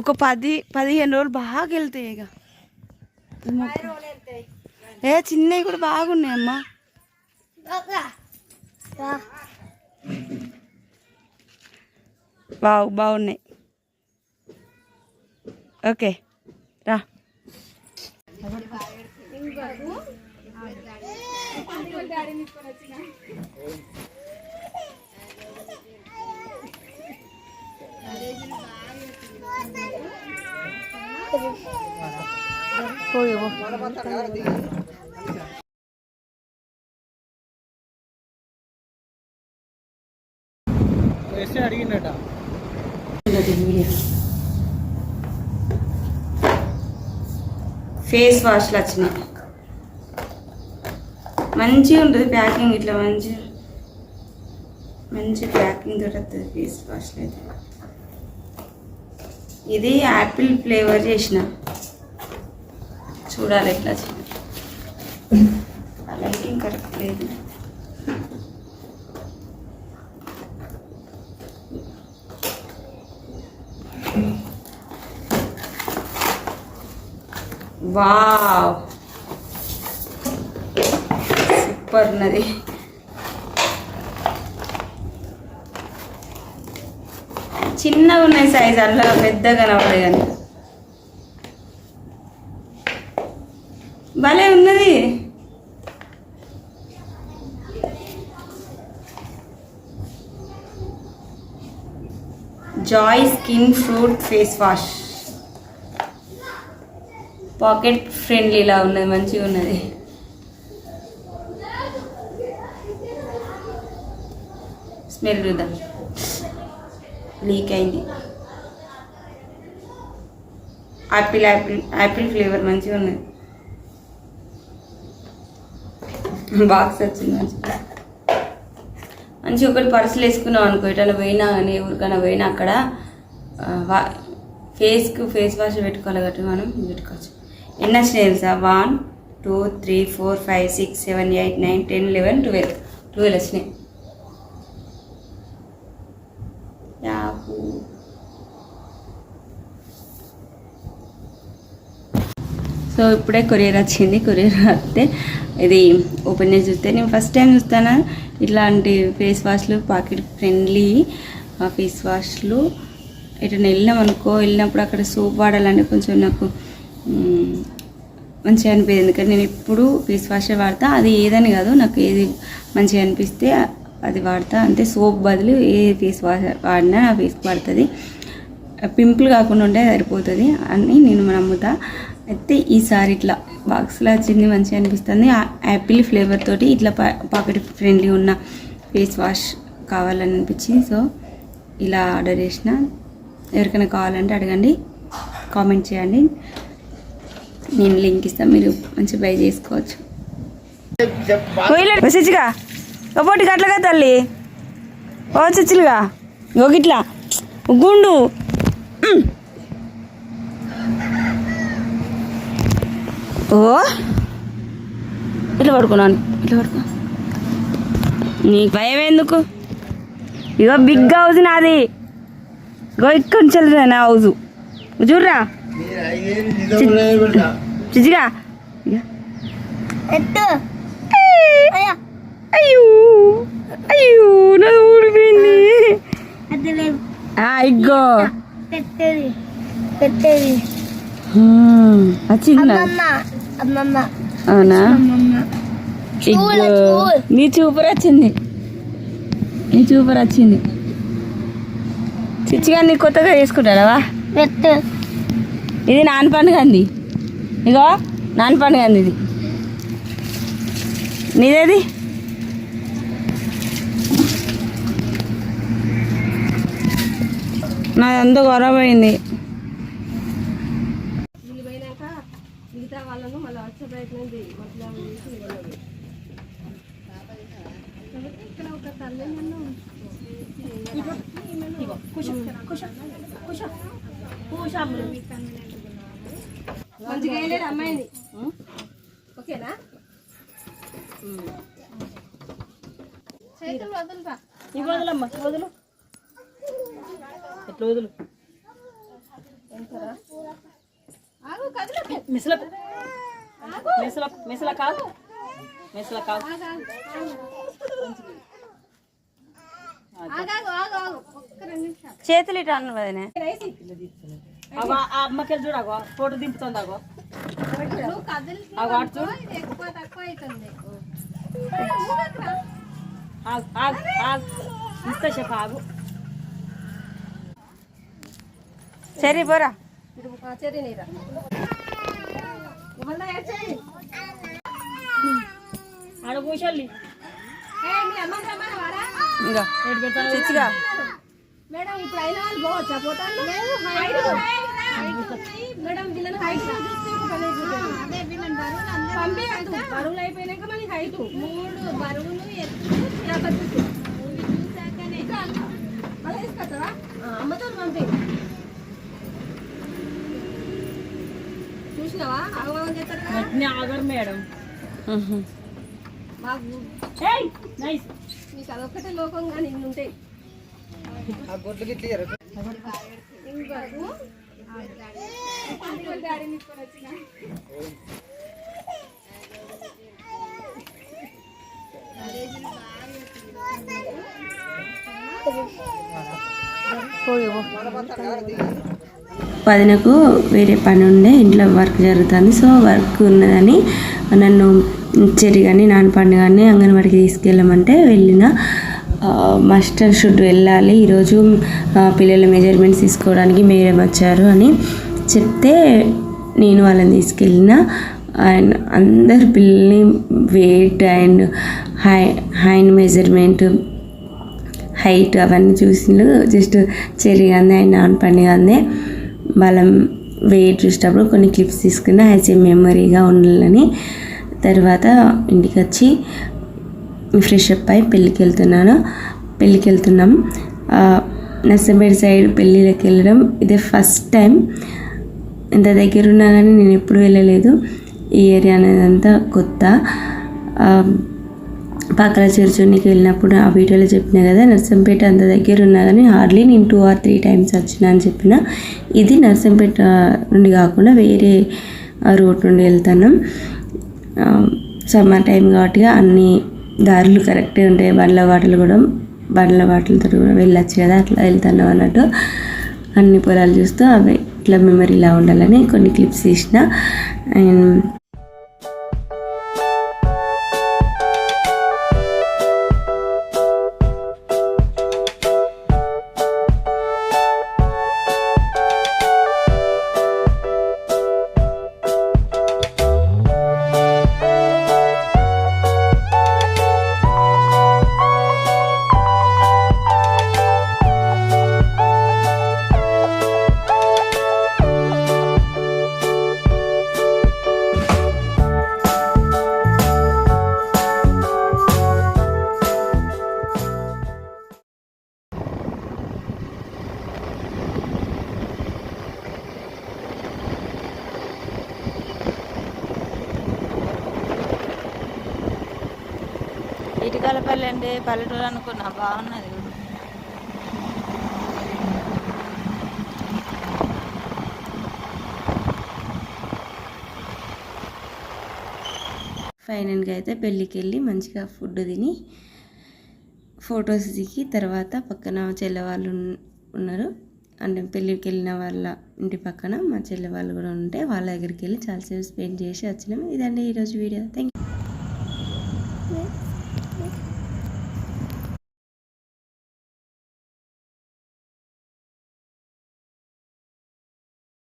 ఒక పది పదిహేను రోజులు బాగా వెళ్తాయి ఇక. ఏ చిన్నవి కూడా బాగున్నాయి అమ్మా. బాగు బాగున్నాయి. ఓకే రా. పో. వేస్తే అడిగిండట ఫేస్ వాష్లు వచ్చినాయి మంచిగా ఉంటుంది ప్యాకింగ్ ఇట్లా మంచి మంచి ప్యాకింగ్ దొరుకుతుంది ఫేస్ వాష్లు అయితే ఇది యాపిల్ ఫ్లేవర్ చేసిన. చూడాలి ఎట్లా వచ్చింది లైటింగ్ కరెక్ట్ లేదు. వావ్. సూపర్ ఉన్నది. చిన్నగా ఉన్నాయి సైజ్ అలా పెద్దగా కనబడే కానీ. భలే ఉన్నది. Joy skin fruit face wash pocket ఫ్రెండ్లీలా ఉన్నది మంచిగా ఉన్నది. స్మెల్ చూద్దాం. లీక్ అయింది. యాపిల్ యాపిల్ యాపిల్ ఫ్లేవర్ మంచిగా ఉన్నది బాక్స్ వచ్చింది మంచిగా. మంచిగా ఒకటి పర్సులు వేసుకున్నాం అనుకో ఎటైనా పోయినా కానీ ఎవరికైనా పోయినా అక్కడ వా ఫేస్కు ఫేస్ వాష్ పెట్టుకోవాలి కాబట్టి మనం పెట్టుకోవచ్చు. ఎన్ని వచ్చినాయి తెలుసా? One two three four five six seven eight nine ten eleven twelve twelve వచ్చినాయి. సో ఇప్పుడే కొరియర్ వచ్చింది కొరియర్ వస్తే ఇది ఓపెన్ చేసి చూస్తే నేను ఫస్ట్ టైం చూస్తాను. ఇట్లాంటి ఫేస్ వాష్లు పాకెట్ ఫ్రెండ్లీ ఫేస్ వాష్లు ఎటైనా వెళ్ళినాం అనుకో వెళ్ళినప్పుడు అక్కడ సోప్ వాడాలంటే కొంచెం నాకు మంచిగా అనిపించింది ఎందుకంటే నేను ఎప్పుడు ఫేస్ వాషే వాడతా అది ఏదని కాదు నాకు ఏది మంచిగా అనిపిస్తే అది వాడతా. అంటే సోప్ బదులు ఏ ఫేస్ వాష్ వాడినా నా ఫేస్కి పడుతుంది. పింపుల్ కాకుండా ఉంటే సరిపోతుంది అని నేను నమ్ముతా. అయితే ఈసారి ఇట్లా బాక్స్లో వచ్చింది మంచిగా అనిపిస్తుంది. యాపిల్ ఫ్లేవర్ తోటి ఇట్లా పాకెట్ ఫ్రెండ్లీ ఉన్న ఫేస్ వాష్ కావాలని అనిపించింది. సో ఇలా ఆర్డర్ చేసిన. ఎవరికైనా కావాలంటే అడగండి. కామెంట్ చేయండి. నేను లింక్ ఇస్తాను మీరు మంచి బై చేసుకోవచ్చు. చిచ్చిగా ఒకటి గట్లగా తల్లి. ఓ చిచ్చులుగా. ఒకట్లా గుండు. ఓ. ఇట్లా పడుకున్నాను. ఇట్లా పడుకో నీకు భయం ఎందుకు? ఇగో బిగ్ హౌస్ నాది. ఇగో ఇక్కడి నుంచి నా హౌస్ చూడరా? చిచ్చిగా. ఇగో. అయ్యో. అయ్యో. నా ఊడిపోయింది. ఆ, పెట్టేది అమ్మమ్మ అవునా. నీ చూపర్ వచ్చింది నీ చూపర్ వచ్చింది చిచ్చిగా నీ కొత్తగా చేసుకుంటావా పెట్టు ఇది నాన్న పండుగ అంది ఇగో నాన్న పండుగ అంది ఇది నీదేది నాది అంతా ఖరాబ్ అయింది మంచిగా వేయలేదు అమ్మాయిది ఓకేనా? చేతులు వదులురా. ఈ వదులమ్మా వదులు. ఎట్లా వదులు? మిసల మిసల మిసల కాదు. మిసల కాదు. చేతులు ఇటు అన్న వదినే. అగో ఆ అమ్మకెళ్ళి చూడగో ఫోటో దింపుతుంది అగో అగో అటు చూడు. ఆగు ఆగు ఆగు. ఇంత చెప్పు ఆగు. చెర్రీ నీరా. ఇవ్వండి ఏడ్చేయి. ఆడ? ఇంకా. చిచ్చిగా. మేడం ఇప్పుడు అయిన వాళ్ళు పోవచ్చా? పోతాను హైట్ మేడం వీళ్ళని హైట్. బరువులు అయిపోయినాక మళ్ళీ హైట్ మూడు బరువులు తీసుకొస్తావా అమ్మతో పంపి. ఆగరు మేడం. మాకు ఏయ్ నైస్. మీకు అదొక్కటే లోకం కానీ ఇన్ని ఉంటాయి. ఇంకొకటి, ఇంకొకటి డాడీని తీసుకొని వచ్చిన. పదినకు వేరే పని ఉండే ఇంట్లో వర్క్ జరుగుతుంది. సో వర్క్ ఉన్నదని నన్ను చెరి కానీ నాన్న పండు కానీ అంగన్వాడికి తీసుకెళ్ళమంటే వెళ్ళిన మాస్టర్ షుడ్ వెళ్ళాలి. ఈరోజు పిల్లల మెజర్మెంట్స్ తీసుకోవడానికి మేడం వచ్చారు అని చెప్తే నేను వాళ్ళని తీసుకెళ్ళిన. అండ్ అందరు పిల్లల్ని weight and high hind measurement height అవన్నీ చూసిండు జస్ట్ చెరి అందే నాన్ పండుగందే. బలం వెయిట్ చూసేటప్పుడు కొన్ని క్లిప్స్ తీసుకుని యాజ్ ఏ మెమరీగా ఉండాలని తర్వాత ఇంటికి వచ్చి ఫ్రెష్ అప్ అయి పెళ్ళికి వెళ్తున్నాను పెళ్ళికి వెళ్తున్నాం నర్సంపేట సైడ్ పెళ్ళిళ్ళకి వెళ్ళడం ఇదే ఫస్ట్ టైం. ఇంత దగ్గర ఉన్నా కానీ నేను ఎప్పుడు వెళ్ళలేదు. ఈ ఏరియా అనేది అంతా కొత్త పక్కన చిరుచునికి వెళ్ళినప్పుడు ఆ వీడియోలో చెప్పిన కదా నర్సంపేట అంత దగ్గర ఉన్నా కానీ హార్డ్లీ నేను టూ ఆర్ త్రీ టైమ్స్ వచ్చిన అని చెప్పిన. ఇది నర్సంపేట నుండి కాకుండా వేరే రూట్ నుండి వెళ్తాను. సమ్మర్ టైం కాబట్టి అన్ని దారులు కరెక్ట్గా ఉంటాయి. బండ్ల వాటలు కూడా బండ్ల వాటలతో కూడా వెళ్ళొచ్చు కదా అట్లా వెళ్తాను అన్నట్టు. అన్ని పొలాలు చూస్తూ అవి ఇట్లా మెమరీలా ఉండాలని కొన్ని క్లిప్స్ తీసిన. అండ్ పాలపల్లి అండి పల్లెటూరు అనుకున్నా బాగున్నది. ఫైనల్గా అయితే పెళ్ళికి వెళ్ళి మంచిగా ఫుడ్ తిని ఫొటోస్ దిగి తర్వాత పక్కన చెల్లెవాళ్ళు ఉన్నారు. అంటే పెళ్ళికి వెళ్ళిన వాళ్ళ ఇంటి పక్కన మా చెల్లె వాళ్ళు కూడా ఉంటే వాళ్ళ దగ్గరికి వెళ్ళి చాలాసేపు స్పెండ్ చేసి వచ్చినాం ఇదండి ఈరోజు వీడియో. థ్యాంక్